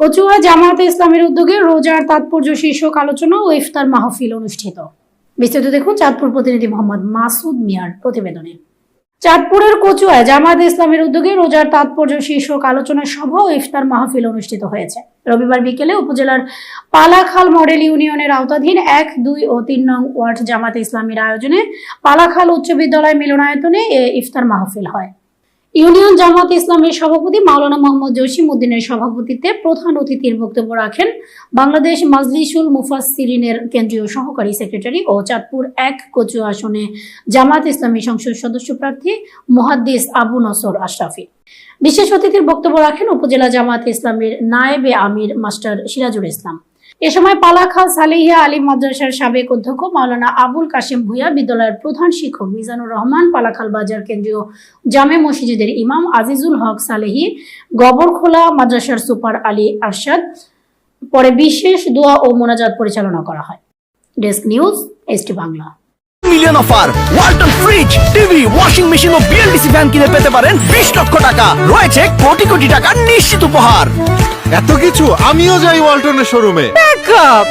কচুয়া জামায়াতে ইসলামের উদ্যোগে রোজার তাৎপর্য শীর্ষক আলোচনা ও ইফতার মাহফিল অনুষ্ঠিত। বিস্তারিত দেখুন চাঁদপুর প্রতিনিধি মোহাম্মদ মাসুদ মিয়ার প্রতিবেদনে। চাঁদপুরের কচুয়ায় জামায়াতে ইসলামের উদ্যোগে রোজার তাৎপর্য শীর্ষক আলোচনা সভা ও ইফতার মাহফিল অনুষ্ঠিত হয়েছে। রবিবার বিকেলে উপজেলার পালাখাল মডেল ইউনিয়নের আওতাধীন এক, দুই ও তিন নং ওয়ার্ড জামাতে ইসলামীর আয়োজনে পালাখাল উচ্চ বিদ্যালয় মিলনায়তনে এ ইফতার মাহফিল হয়। ইউনিয়ন জামাত ইসলামের সভাপতি মাওলানা মোহাম্মদ জসিম উদ্দিনের সভাপতিত্বে প্রধান অতিথির বক্তব্য রাখেন বাংলাদেশ মাজলিসুল মুফাসসিরিনের কেন্দ্রীয় সহকারী সেক্রেটারি ও চাঁদপুর এক কচু আসনে জামাত ইসলামী সংসদ সদস্য প্রার্থী মুহাদ্দিস আবু নসর আশরাফি। বিশেষ অতিথির বক্তব্য রাখেন উপজেলা জামাত ইসলামের নায়েবে আমির মাস্টার সিরাজুল ইসলাম। এ সময় পালাখাল সালেহিয়া আলী মাদ্রাসার সাবেক অধ্যক্ষ মাওলানা আবুল কাশিম ভুইয়া বিদ্যালয়ের প্রধান শিক্ষক মিজানুর রহমান, পালাখাল বাজার কেন্দ্রীয় জামে মসজিদের ইমাম আজিজুল হক সালেহি, গবরখোলা মাদ্রাসার সুপার আলী আরশাদ। পরে বিশেষ দোয়া ও মোনাজাত পরিচালনা করা হয়। Desk news, ST Bangla. Million offer Walton fridge TV washing machine ও বিএলডিসি ফ্যান কিনে পেতে পারেন বিশ লক্ষ টাকা। রয়েছে কোটি কোটি টাকার নিশ্চিত উপহার। এত কিছু আমিও যাই ওয়ালটনের শোরুমে। ব্যাকআপ